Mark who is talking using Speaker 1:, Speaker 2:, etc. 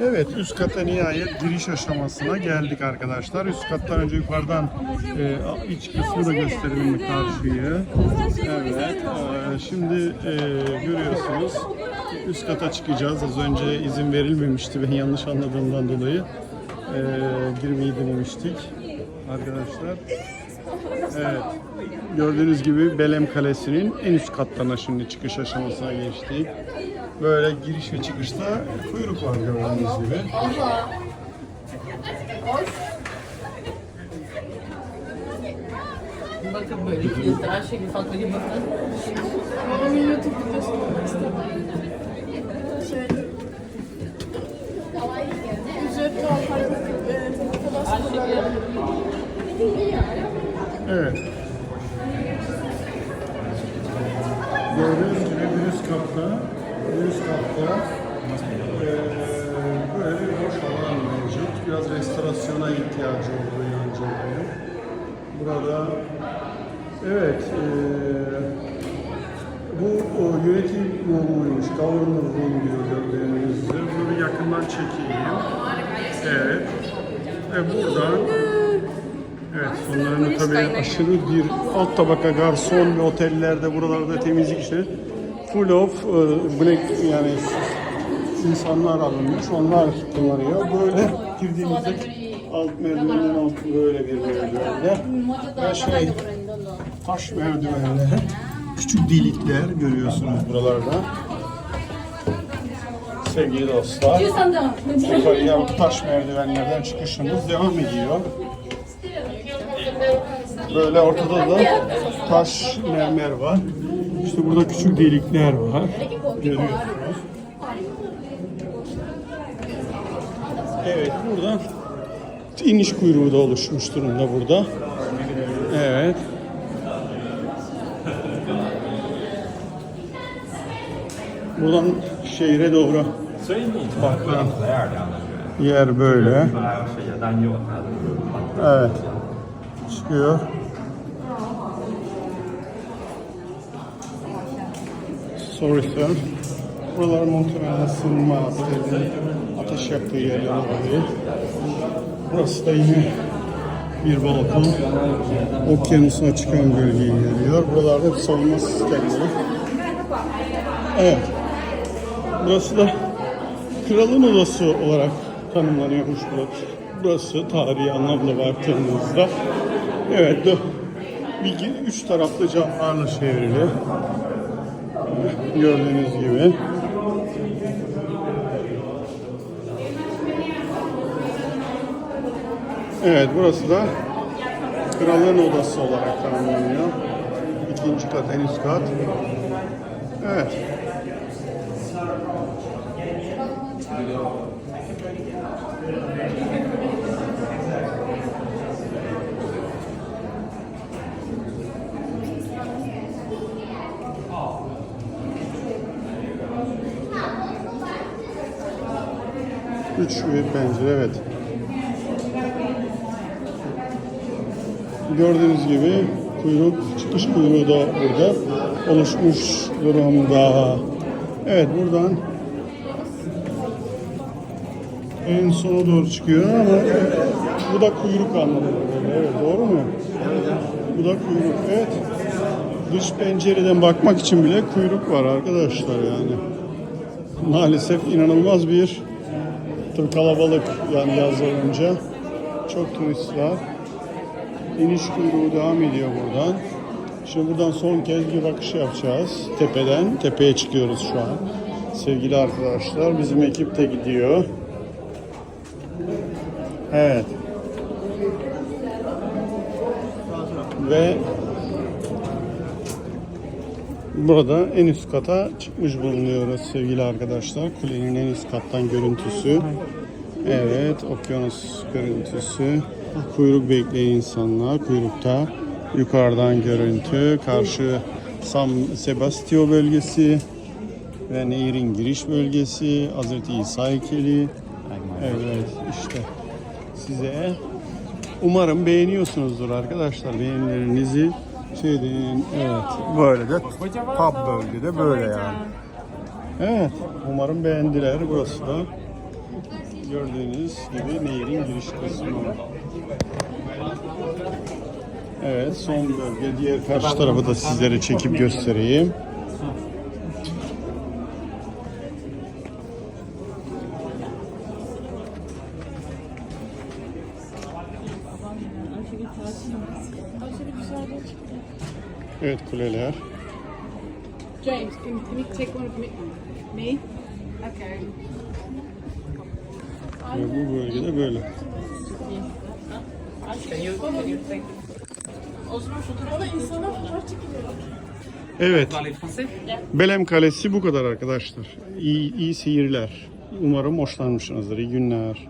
Speaker 1: Evet, üst kata nihayet giriş aşamasına geldik arkadaşlar. Üst kattan önce yukarıdan e, iç kısmı da gösterelim karşıyı. Evet, e, şimdi e, görüyorsunuz üst kata çıkacağız. Az önce izin verilmemişti ben yanlış anladığımdan dolayı e, girmeyi denemiştik arkadaşlar. Evet, gördüğünüz gibi Belem Kalesi'nin en üst katlarına şimdi çıkış aşamasına geçtik. Böyle giriş ve çıkışta kuyruk var gördüğünüz gibi.
Speaker 2: Bakın böyle gidiyoruz. Her şey Fatma gibi bakın.
Speaker 3: Babamın YouTube apartman e, kadastro
Speaker 1: Evet. Gördüğünüz gibi bir üst katta, bir üst katta eee, böyle bir boş alan mevcut. Biraz restorasyona ihtiyacı olduğu inancındayım. Burada evet eee, bu o, yönetim ruhuymuş, governor room diyor gördüğünüz üzere. Bunu bir yakından çekeyim. Evet. Ve buradan Evet, sonlarında tabii aşırı bir alt tabaka garson ve otellerde, buralarda temizlik işleri full of e, black yani insanlar alınmış, onlar kullanıyor. Böyle girdiğimizde alt merdivenin altı böyle bir merdivende ve şey taş merdivenler, küçük delikler görüyorsunuz buralarda. Sevgili dostlar, yukarıya taş merdivenlerden çıkışımız devam ediyor. Böyle ortada da taş mermer var. İşte burada küçük delikler var. Görüyorsunuz. Evet buradan iniş kuyruğu da oluşmuş durumda burada. Evet. Buradan şehre doğru
Speaker 4: bakan
Speaker 1: yer böyle.
Speaker 4: Şey
Speaker 1: evet. Çıkıyor. Sorry sir. Buralar muhtemelen ısınma askerinin ateş yaktığı yerler olabilir. Burası da yine bir balkon. Okyanusa çıkan bölgeyi görüyor. Buralarda bir savunma sistemleri. Evet. Burası da kralın odası olarak tanımlanıyormuş burası. Burası tarihi anlamda baktığımızda. Evet, bir üç taraflı camlarla çevrili. Gördüğünüz gibi. Evet, burası da kralın odası olarak tanımlanıyor. İkinci kat, en üst kat. Evet. Üç pencere evet. Gördüğünüz gibi kuyruk, çıkış kuyruğu da burada oluşmuş durumda. Evet buradan en sona doğru çıkıyor ama bu da kuyruk anlamında. Evet doğru mu? Bu da kuyruk evet. Dış pencereden bakmak için bile kuyruk var arkadaşlar yani. Maalesef inanılmaz bir tabii kalabalık yani yaz olunca çok turist var. İniş kuyruğu devam ediyor buradan. Şimdi buradan son kez bir bakış yapacağız. Tepeden, tepeye çıkıyoruz şu an. Sevgili arkadaşlar, bizim ekip de gidiyor. Evet. Ve burada en üst kata çıkmış bulunuyoruz sevgili arkadaşlar. Kulenin en üst kattan görüntüsü. Evet, okyanus görüntüsü. Kuyruk bekleyen insanlar kuyrukta. Yukarıdan görüntü. Karşı San Sebastian bölgesi ve nehrin giriş bölgesi. Hazreti İsa heykeli. Evet, işte size umarım beğeniyorsunuzdur arkadaşlar. Beğenilerinizi deyin. Evet, böyle de pub bölgede böyle yani. Evet, umarım beğendiler. Burası da Gördüğünüz gibi nehirin giriş kısmı. Evet son bölge. Diğer karşı tarafı da sizlere çekip göstereyim.
Speaker 3: Aşırı güzel bir çıktı.
Speaker 1: Evet kuleler.
Speaker 5: James, can, can you take one of me? Me? Okay.
Speaker 1: Ve bu bölgede böyle.
Speaker 2: Can you, can you take... O zaman fotoğraf
Speaker 3: Ama insana fotoğraf çekiliyor.
Speaker 1: Evet. Belem Kalesi bu kadar arkadaşlar. İyi, iyi seyirler. Umarım hoşlanmışsınızdır. İyi günler.